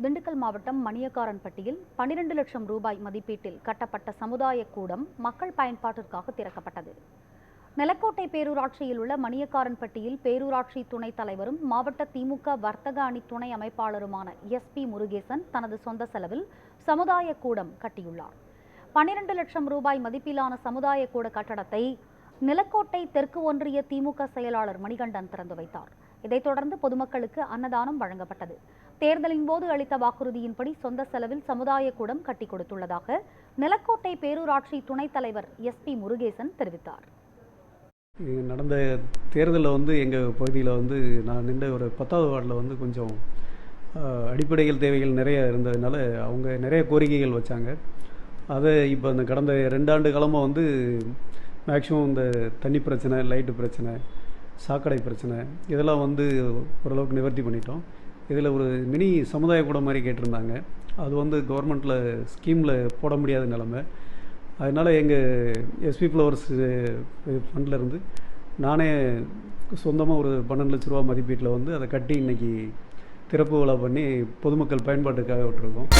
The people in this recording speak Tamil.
திண்டுக்கல் மாவட்டம் மணியக்காரன்பட்டியில் பனிரெண்டு லட்சம் ரூபாய் மதிப்பீட்டில் கட்டப்பட்ட சமுதாய கூடம் மக்கள் பயன்பாட்டிற்காக திறக்கப்பட்டது. நிலக்கோட்டை பேரூராட்சியில் உள்ள மணியக்காரன்பட்டியில் பேரூராட்சி துணைத் தலைவரும் மாவட்ட திமுக வர்த்தக அணி துணை அமைப்பாளருமான எஸ்பி முருகேசன் தனது சொந்த செலவில் சமுதாய கூடம் கட்டியுள்ளார். பனிரெண்டு லட்சம் ரூபாய் மதிப்பிலான சமுதாய கூட கட்டடத்தை நிலக்கோட்டை தெற்கு ஒன்றிய திமுக செயலாளர் மணிகண்டன் திறந்து வைத்தார். இதைத் தொடர்ந்து பொதுமக்களுக்கு அன்னதானம் வழங்கப்பட்டது. தேர்தலின் போது அளித்த வாக்குறுதியின்படி சொந்த செலவில் சமுதாய கூடம் கட்டி கொடுத்துள்ளதாக நிலக்கோட்டை பேரூராட்சி துணைத் தலைவர் எஸ்பி முருகேசன் தெரிவித்தார். நடந்த தேர்தலில் வந்து எங்கள் பகுதியில் வந்து நான் நின்ற ஒரு பத்தாவது வார்டில் வந்து கொஞ்சம் அடிப்படைகள் தேவைகள் நிறைய இருந்ததுனால அவங்க நிறைய கோரிக்கைகள் வச்சாங்க. அதை இப்போ அந்த கடந்த ரெண்டாண்டு காலமாக வந்து மேக்ஸிமம் இந்த தண்ணி பிரச்சனை லைட்டு பிரச்சனை சாக்கடை பிரச்சனை இதெல்லாம் வந்து ஓரளவுக்கு நிவர்த்தி பண்ணிட்டோம். இதில் ஒரு மினி சமுதாய கூட மாதிரி கேட்டிருந்தாங்க. அது வந்து கவர்மெண்ட்டில் ஸ்கீமில் போட முடியாத நிலமை. அதனால் எங்கள் எஸ்பி ஃப்ளவர்ஸ் ஃபண்ட்லேருந்து நானே சொந்தமாக ஒரு பன்னெண்டு லட்ச ரூபா மதிப்பீட்டில் வந்து அதை கட்டி இன்னைக்கு திறப்பு விழா பண்ணி பொதுமக்கள் பயன்பாட்டுக்காக விட்டுருக்கோம்.